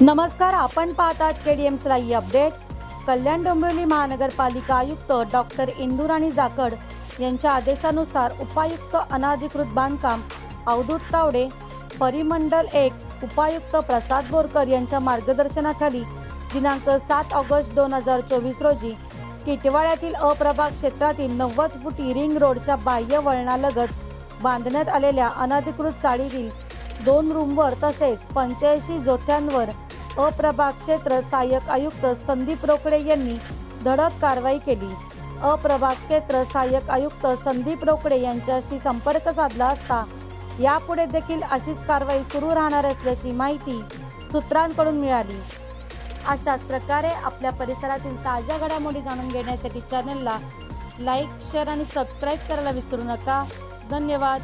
नमस्कार आपण पाहतात K D M update Kalyan Dombivli महानगरपालिका आयुक्त डॉक्टर इंदुराणी जाकड यांच्या आदेशानुसार उपायुक्त अनाधिकृत बांधकाम अवधूत तावडे परिमंडल एक उपायुक्त प्रसाद बोरकर यांच्या मार्गदर्शनाखाली दिनांक सात ऑगस्ट दोन हजार चोवीस रोजी टिटवाळ्यातील अप्रभाग क्षेत्रातील नव्वद फुटी रिंग रोडच्या बाह्य वळणालगत बांधण्यात आलेल्या अनधिकृत चाळीतील दोन रूमवर तसेच पंच्याऐंशी जोथ्यांवर अप्रभाग क्षेत्र सहाय्यक आयुक्त संदीप रोकडे यांनी धडक कारवाई केली. अप्रभाग क्षेत्र सहाय्यक आयुक्त संदीप रोकडे यांच्याशी संपर्क साधला असता यापुढे देखील अशीच कारवाई सुरू राहणार असल्याची माहिती सूत्रांकडून मिळाली. अशाच प्रकारे आपल्या परिसरातील ताज्या घडामोडी जाणून घेण्यासाठी चॅनलला लाईक शेअर आणि सबस्क्राईब करायला विसरू नका. धन्यवाद.